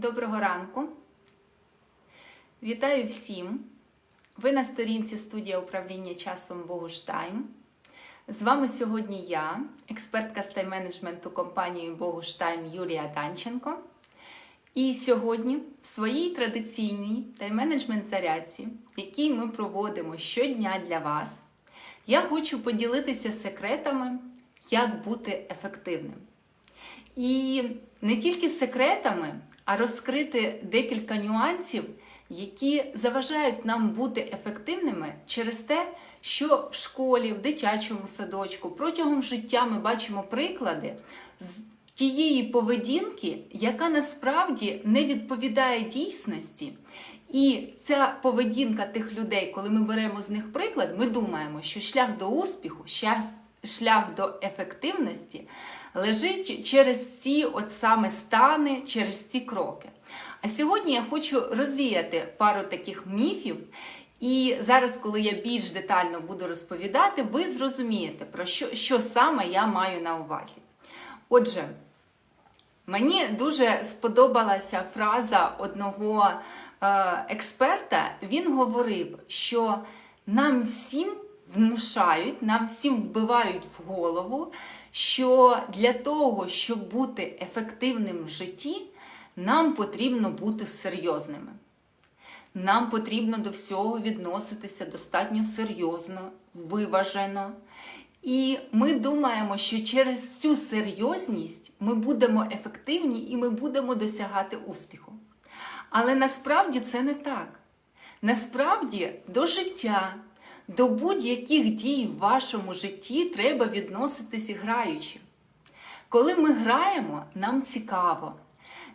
Доброго ранку. Вітаю всім. Ви на сторінці студія управління часом Богуштайм. З вами сьогодні я, експертка з тайм-менеджменту компанії Богуштайм Юлія Данченко. І сьогодні в своїй традиційній тайм-менеджмент зарядці, який ми проводимо щодня для вас, я хочу поділитися секретами, як бути ефективним. І не тільки секретами, а розкрити декілька нюансів, які заважають нам бути ефективними через те, що в школі, в дитячому садочку протягом життя ми бачимо приклади з тієї поведінки, яка насправді не відповідає дійсності. І ця поведінка тих людей, коли ми беремо з них приклад, ми думаємо, що шлях до успіху, шлях до ефективності лежить через ці от саме стани, через ці кроки. А сьогодні я хочу розвіяти пару таких міфів. І зараз, коли я більш детально буду розповідати, ви зрозумієте, про що, що саме я маю на увазі. Отже, мені дуже сподобалася фраза одного е, експерта. Він говорив, що нам всім внушають, нам всім вбивають в голову, що для того, щоб бути ефективним в житті, нам потрібно бути серйозними. Нам потрібно до всього відноситися достатньо серйозно, виважено. І ми думаємо, що через цю серйозність ми будемо ефективні і ми будемо досягати успіху. Але насправді це не так. Насправді до життя, до будь-яких дій в вашому житті треба відноситись граючи. Коли ми граємо, нам цікаво.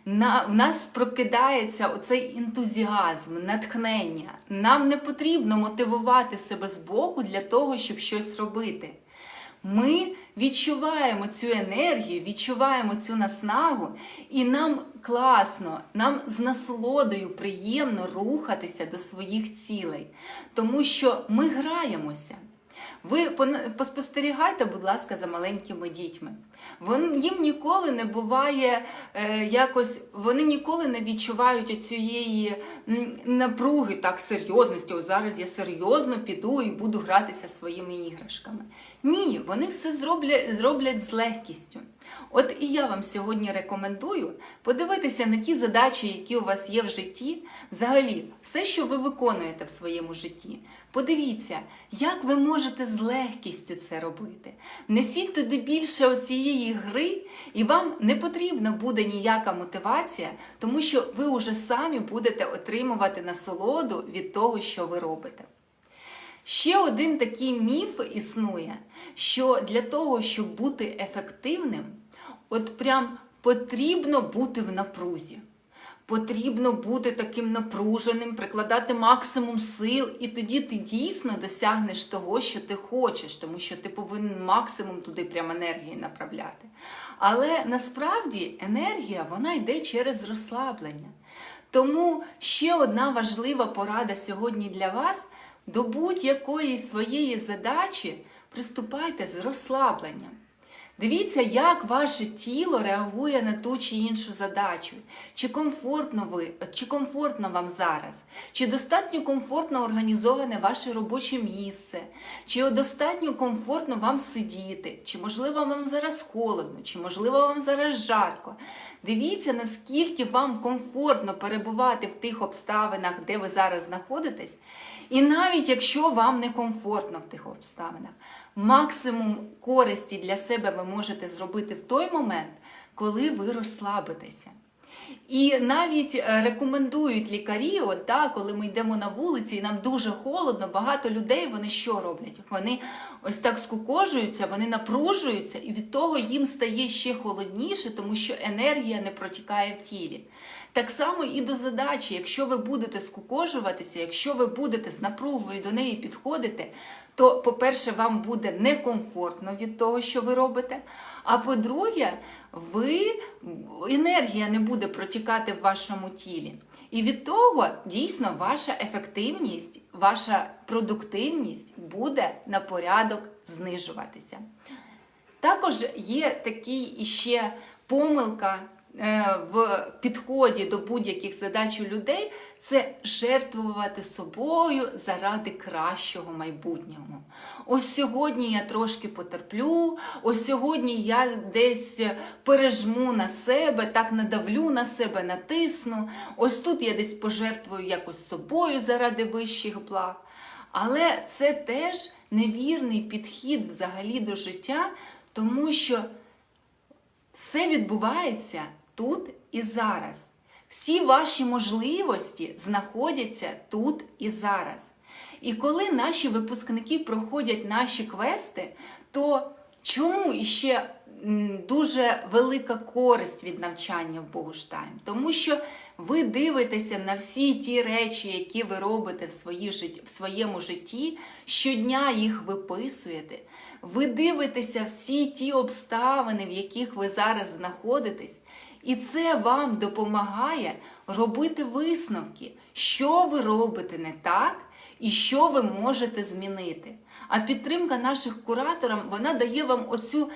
На, В нас прокидається оцей ентузіазм, натхнення. Нам не потрібно мотивувати себе з боку для того, щоб щось робити. Ми відчуваємо цю енергію, відчуваємо цю наснагу, і нам класно, нам з насолодою приємно рухатися до своїх цілей, тому що ми граємося. Ви поспостерігайте, будь ласка, за маленькими дітьми. Вон, їм ніколи не буває е, якось, вони ніколи не відчувають цієї напруги, так, серйозності. От зараз я серйозно піду і буду гратися своїми іграшками. Ні, вони все зроблять, зроблять з легкістю. От і я вам сьогодні рекомендую подивитися на ті задачі, які у вас є в житті, взагалі, все, що ви виконуєте в своєму житті. Подивіться, як ви можете з легкістю це робити. Несіть туди більше оцієї гри, і вам не потрібна буде ніяка мотивація, тому що ви вже самі будете отримувати насолоду від того, що ви робите. Ще один такий міф існує, що для того, щоб бути ефективним, от прям потрібно бути в напрузі. Потрібно бути таким напруженим, прикладати максимум сил, і тоді ти дійсно досягнеш того, що ти хочеш, тому що ти повинен максимум туди прям енергії направляти. Але насправді енергія вона йде через розслаблення. Тому ще одна важлива порада сьогодні для вас до будь-якої своєї задачі приступайте з розслабленням. Дивіться, як ваше тіло реагує на ту чи іншу задачу. Чи комфортно ви, чи комфортно вам зараз, чи достатньо комфортно організоване ваше робоче місце, чи достатньо комфортно вам сидіти, чи можливо вам зараз холодно, чи можливо вам зараз жарко. Дивіться, наскільки вам комфортно перебувати в тих обставинах, де ви зараз знаходитесь. І навіть якщо вам не комфортно в тих обставинах, максимум користі для себе ви можете зробити в той момент, коли ви розслабитеся. І навіть е, рекомендують лікарі, от, да, коли ми йдемо на вулиці і нам дуже холодно, багато людей вони що роблять? Вони ось так скукожуються, вони напружуються, і від того їм стає ще холодніше, тому що енергія не протікає в тілі. Так само і до задачі, якщо ви будете скукожуватися, якщо ви будете з напругою до неї підходити, то, по-перше, вам буде некомфортно від того, що ви робите. А по-друге, ви енергія не буде протікати в вашому тілі. І від того дійсно ваша ефективність, ваша продуктивність буде на порядок знижуватися. Також є такий іще помилка в підході до будь-яких задач у людей це жертвувати собою заради кращого майбутнього. Ось сьогодні я трошки потерплю, ось сьогодні я десь пережму на себе, так надавлю на себе, натисну. Ось тут я десь пожертвую якось собою заради вищих благ. Але це теж невірний підхід взагалі до життя, тому що все відбувається тут і зараз. Всі ваші можливості знаходяться тут і зараз. І коли наші випускники проходять наші квести, то чому іще дуже велика користь від навчання в Богуштайм? Тому що ви дивитеся на всі ті речі, які ви робите в, свої в своєму житті, щодня їх виписуєте. Ви дивитеся всі ті обставини, в яких ви зараз знаходитесь, і це вам допомагає робити висновки, що ви робите не так і що ви можете змінити. А підтримка наших кураторів вона дає вам оцю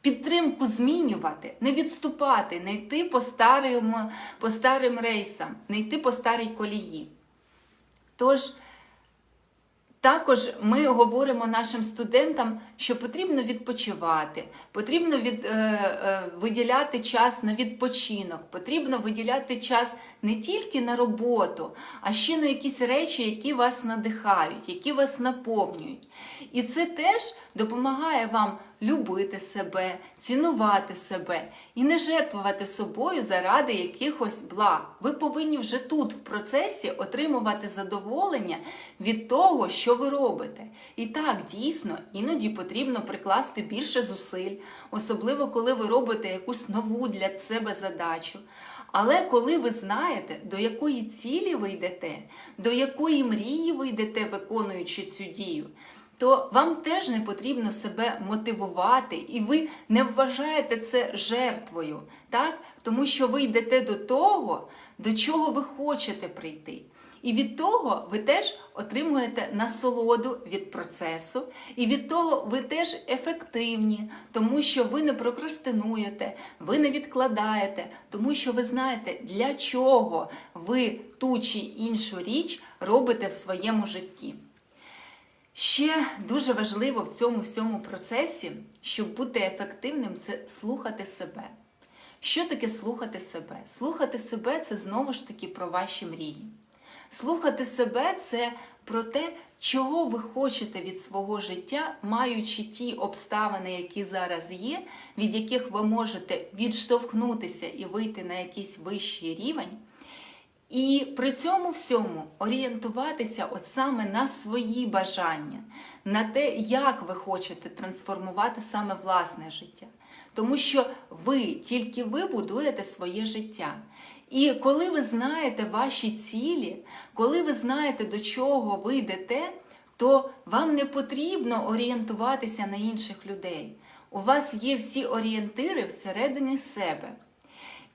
підтримку змінювати, не відступати, не йти по старим, по старим рейсам, не йти по старій колії. Тож, також ми говоримо нашим студентам, що потрібно відпочивати, потрібно від, е, е, виділяти час на відпочинок, потрібно виділяти час не тільки на роботу, а ще на якісь речі, які вас надихають, які вас наповнюють. І це теж допомагає вам любити себе, цінувати себе і не жертвувати собою заради якихось благ. Ви повинні вже тут, в процесі, отримувати задоволення від того, що ви робите. І так, дійсно, іноді потрібно прикласти більше зусиль, особливо коли ви робите якусь нову для себе задачу. Але коли ви знаєте, до якої цілі ви йдете, до якої мрії ви йдете, виконуючи цю дію, то вам теж не потрібно себе мотивувати, і ви не вважаєте це жертвою, так? тому що ви йдете до того, до чого ви хочете прийти. І від того ви теж отримуєте насолоду від процесу, і від того ви теж ефективні, тому що ви не прокрастинуєте, ви не відкладаєте, тому що ви знаєте, для чого ви ту чи іншу річ робите в своєму житті. Ще дуже важливо в цьому всьому процесі, щоб бути ефективним, це слухати себе. Що таке слухати себе? Слухати себе це знову ж таки про ваші мрії. Слухати себе це про те, чого ви хочете від свого життя, маючи ті обставини, які зараз є, від яких ви можете відштовхнутися і вийти на якийсь вищий рівень. І при цьому всьому орієнтуватися от саме на свої бажання, на те, як ви хочете трансформувати саме власне життя. Тому що ви, тільки ви будуєте своє життя. І коли ви знаєте ваші цілі, коли ви знаєте, до чого ви йдете, то вам не потрібно орієнтуватися на інших людей. У вас є всі орієнтири всередині себе.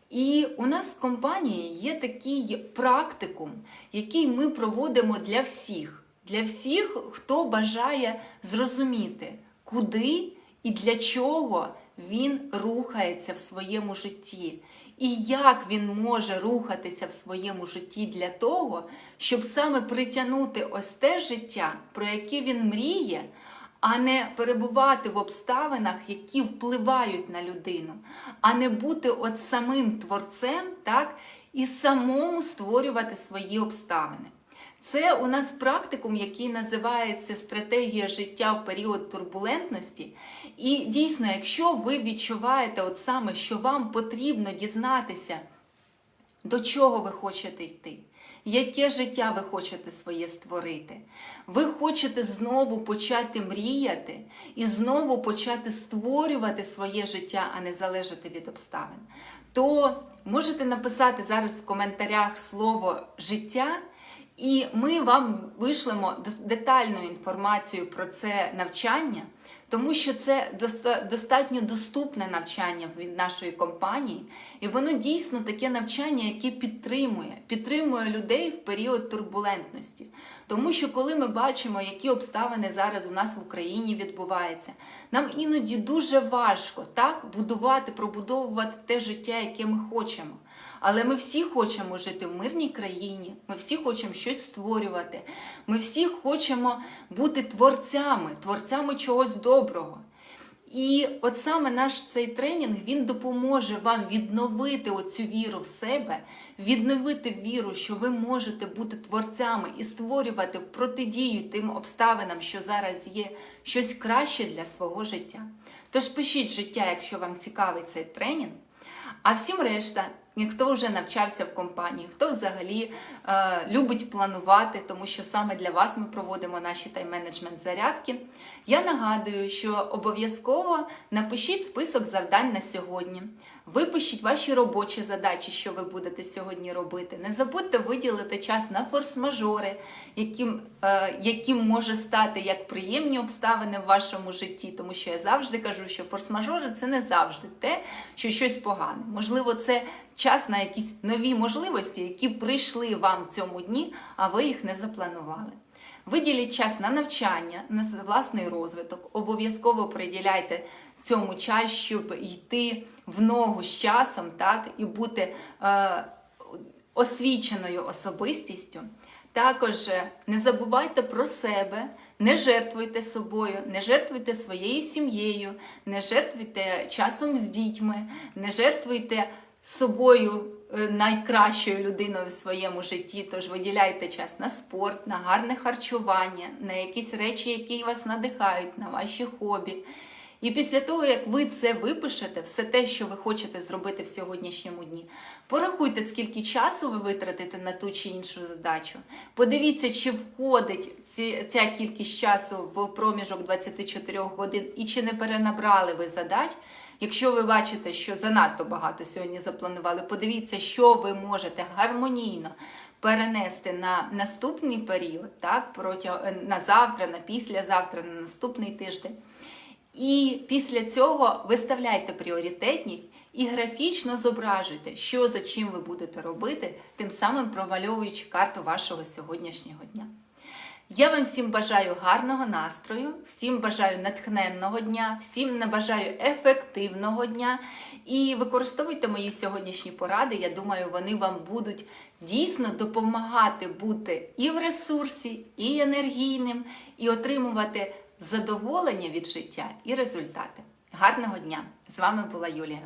І у нас в компанії є такий практикум, який ми проводимо для всіх, для всіх, хто бажає зрозуміти, куди і для чого він рухається в своєму житті, і як він може рухатися в своєму житті для того, щоб саме притягнути ось те життя, про яке він мріє а не перебувати в обставинах, які впливають на людину, а не бути от самим творцем, так, і самому створювати свої обставини. Це у нас практикум, який називається стратегія життя в період турбулентності. І дійсно, якщо ви відчуваєте от саме, що вам потрібно дізнатися, до чого ви хочете йти, яке життя ви хочете своє створити? Ви хочете знову почати мріяти і знову почати створювати своє життя, а не залежати від обставин. То можете написати зараз в коментарях слово життя, і ми вам вишлемо детальну інформацію про це навчання. Тому що це достатньо доступне навчання від нашої компанії, і воно дійсно таке навчання, яке підтримує, підтримує людей в період турбулентності. Тому що коли ми бачимо, які обставини зараз у нас в Україні відбуваються, нам іноді дуже важко так будувати, пробудовувати те життя, яке ми хочемо. Але ми всі хочемо жити в мирній країні, ми всі хочемо щось створювати, ми всі хочемо бути творцями, творцями чогось доброго. І от саме наш цей тренінг він допоможе вам відновити оцю віру в себе, відновити віру, що ви можете бути творцями і створювати в протидію тим обставинам, що зараз є, щось краще для свого життя. Тож пишіть життя, якщо вам цікавий цей тренінг. А всім решта, хто вже навчався в компанії, хто взагалі е, любить планувати, тому що саме для вас ми проводимо наші тайм-менеджмент зарядки. Я нагадую, що обов'язково напишіть список завдань на сьогодні. Випишіть ваші робочі задачі, що ви будете сьогодні робити. Не забудьте виділити час на форс-мажори, яким, е, яким може стати як приємні обставини в вашому житті, тому що я завжди кажу, що форс-мажори це не завжди те, що щось погане. Можливо, це час на якісь нові можливості, які прийшли вам в цьому дні, а ви їх не запланували. Виділіть час на навчання, на власний розвиток. Обов'язково приділяйте цьому час, щоб йти в ногу з часом, так і бути е, освіченою особистістю. Також е, не забувайте про себе, не жертвуйте собою, не жертвуйте своєю сім'єю, не жертвуйте часом з дітьми, не жертвуйте собою найкращою людиною в своєму житті. Тож виділяйте час на спорт, на гарне харчування, на якісь речі, які вас надихають, на ваші хобі. І після того, як ви це випишете, все те, що ви хочете зробити в сьогоднішньому дні, порахуйте, скільки часу ви витратите на ту чи іншу задачу. Подивіться, чи входить ці, ця кількість часу в проміжок 24 годин і чи не перенабрали ви задач. Якщо ви бачите, що занадто багато сьогодні запланували, подивіться, що ви можете гармонійно перенести на наступний період, так, протягом на завтра, на післязавтра, на наступний тиждень. І після цього виставляйте пріоритетність і графічно зображуйте, що за чим ви будете робити, тим самим провальовуючи карту вашого сьогоднішнього дня. Я вам всім бажаю гарного настрою, всім бажаю натхненного дня, всім не бажаю ефективного дня. І використовуйте мої сьогоднішні поради. Я думаю, вони вам будуть дійсно допомагати бути і в ресурсі, і енергійним, і отримувати задоволення від життя і результати. Гарного дня! З вами була Юлія.